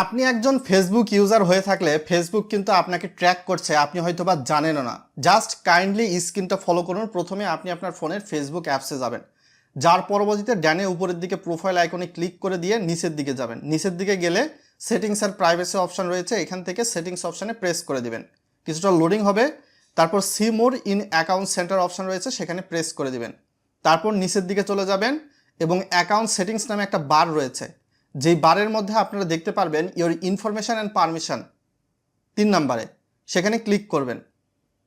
আপনি একজন Facebook user হয়ে থাকলে ফেসবুক কিন্তু আপনাকে ট্র্যাক করছে, আপনি হয়তো বা জানেনও না। জাস্ট কাইন্ডলি স্ক্রিনটা ফলো করুন, প্রথমে আপনি আপনার ফোনের ফেসবুক অ্যাপসে যাবেন। যার পরবর্তীতে ড্যানে উপরের দিকে প্রোফাইল আইকনে ক্লিক করে দিয়ে নিচের দিকে যাবেন। নিচের দিকে গেলে সেটিংস আর প্রাইভেসি অপশন রয়েছে, এখান থেকে সেটিংস অপশানে প্রেস করে দিবেন। কিছুটা লোডিং হবে, তারপর see more in account centre option রয়েছে, সেখানে প্রেস করে দিবেন। তারপর নিচের দিকে চলে যাবেন এবং অ্যাকাউন্ট সেটিংস নামে একটা বার রয়েছে। যেই বারের মধ্যে আপনারা দেখতে পারবেন ইওর ইনফরমেশন অ্যান্ড পারমিশন তিন নাম্বারে। সেখানে ক্লিক করবেন।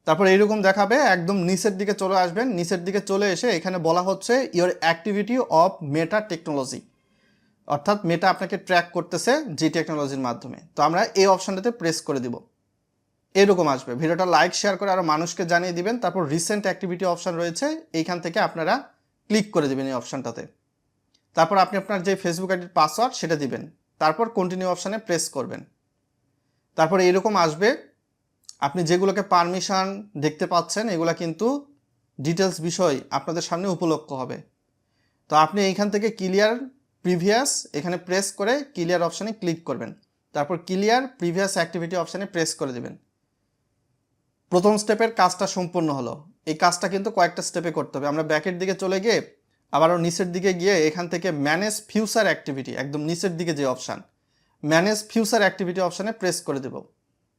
তারপর এইরকম দেখাবে, একদম নিচের দিকে চলে আসবেন। নিচের দিকে চলে এসে এখানে বলা হচ্ছে your activity off Meta technology অর্থাৎ মেটা আপনাকে ট্র্যাক করতেছে জি টেকনোলজির মাধ্যমে। তো আমরা এই অপশনটাতে প্রেস করে দিব। এরকম আসবে। ভিডিওটা লাইক শেয়ার করে আরও মানুষকে জানিয়ে দিবেন। তারপর রিসেন্ট অ্যাক্টিভিটি অপশন রয়েছে। এইখান থেকে আপনারা ক্লিক করে দিবেন এই অপশনটাতে তারপর আপনি আপনার যে ফেসবুক আইডির পাসওয়ার্ড সেটা দিবেন। তারপর কন্টিনিউ অপশানে প্রেস করবেন। তারপর এরকম আসবে। আপনি যেগুলোকে পারমিশন দেখতে পাচ্ছেন, এগুলো কিন্তু ডিটেলস বিষয় আপনাদের সামনে উপলক্ষ হবে। তো আপনি এইখান থেকে ক্লিয়ার প্রিভিয়াস এখানে প্রেস করে ক্লিয়ার অপশানে ক্লিক করবেন। তারপর ক্লিয়ার প্রিভিয়াস অ্যাক্টিভিটি অপশানে প্রেস করে দেবেন। প্রথম স্টেপের কাজটা সম্পূর্ণ হলো। এই কাজটা কিন্তু কয়েকটা স্টেপে করতে হবে। আমরা ব্যাকের দিকে চলে গিয়ে আবারও নিচের দিকে গিয়ে এখান থেকে ম্যানেজ ফিউচার অ্যাক্টিভিটি একদম নিচের দিকে যে অপশান ম্যানেজ ফিউচার অ্যাক্টিভিটি অপশানে প্রেস করে দেব।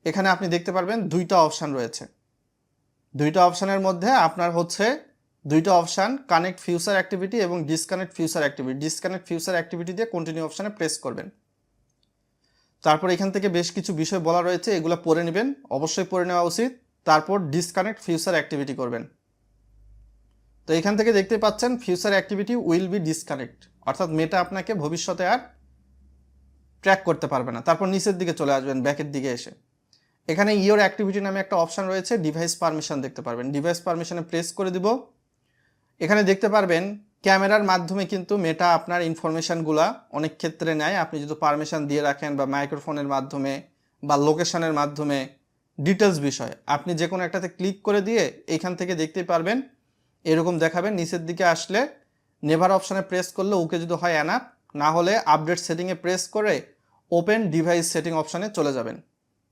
এখানে আপনি দেখতে পারবেন দুইটা অপশান রয়েছে। দুইটা অপশানের মধ্যে আপনার হচ্ছে দুইটা অপশান কানেক্ট ফিউচার অ্যাক্টিভিটি এবং disconnect future activity disconnect future activity দিয়ে কন্টিনিউ অপশানে প্রেস করবেন। তারপর এখান থেকে বেশ কিছু বিষয় বলা রয়েছে, এগুলো পড়ে নেবেন, অবশ্যই পড়ে নেওয়া উচিত। তারপর ডিসকানেক্ট ফিউচার অ্যাক্টিভিটি করবেন। তো এখান থেকে দেখতে পাচ্ছেন future activity will be disconnect অর্থাৎ মেটা আপনাকে ভবিষ্যতে আর ট্র্যাক করতে পারবে না। তারপর নিচের দিকে চলে আসবেন ব্যাকের দিকে এসে। এখানে ইওর অ্যাক্টিভিটি নামে একটা অপশান রয়েছে ডিভাইস পারমিশন দেখতে পারবেন। ডিভাইস পারমিশনে প্রেস করে দিব। এখানে দেখতে পারবেন, ক্যামেরার মাধ্যমে কিন্তু মেটা আপনার ইনফরমেশানগুলা অনেক ক্ষেত্রে নেয়। আপনি যদি পারমিশন দিয়ে রাখেন বা মাইক্রোফোনের মাধ্যমে বা লোকেশনের মাধ্যমে ডিটেলস বিষয়। আপনি যে কোনো একটাতে ক্লিক করে দিয়ে এইখান থেকে দেখতে পারবেন এরকম দেখাবেন, নিচের দিকে আসলে নেভার অপশানে প্রেস করলে ওকে যদি হয় অ্যানাপ না হলে আপডেট সেটিংয়ে প্রেস করে ওপেন ডিভাইস সেটিং অপশানে চলে যাবেন।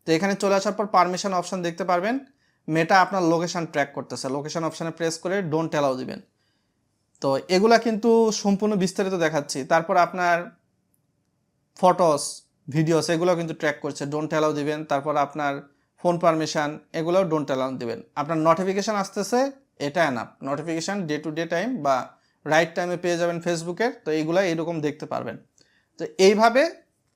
তো এখানে চলে আসার পর পারমিশন অপশান দেখতে পারবেন। মেটা আপনার লোকেশান ট্র্যাক করতেছে। লোকেশন অপশানে প্রেস করে ডোন্ট অ্যালাউ দিবেন। তো এগুলা কিন্তু সম্পূর্ণ বিস্তারিত দেখাচ্ছি। তারপর আপনার ফটোস ভিডিওস এগুলো কিন্তু ট্র্যাক করছে। ডোন্ট অ্যালাউ দিবেন। তারপর আপনার ফোন পারমিশন এগুলোও ডোন্ট অ্যালাউ দিবেন। আপনার নোটিফিকেশান আসতেছে এটা অ্যানাপ notification day to day time বা রাইট টাইমে পেয়ে যাবেন ফেসবুকের তো এইগুলো এইরকম দেখতে পারবেন। তো এইভাবে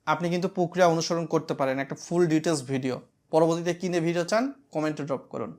আপনি কিন্তু প্রক্রিয়া অনুসরণ করতে পারেন একটা ফুল ডিটেলস ভিডিও পরবর্তীতে কিনে ভিডিও চান কমেন্টে ড্রপ করুন।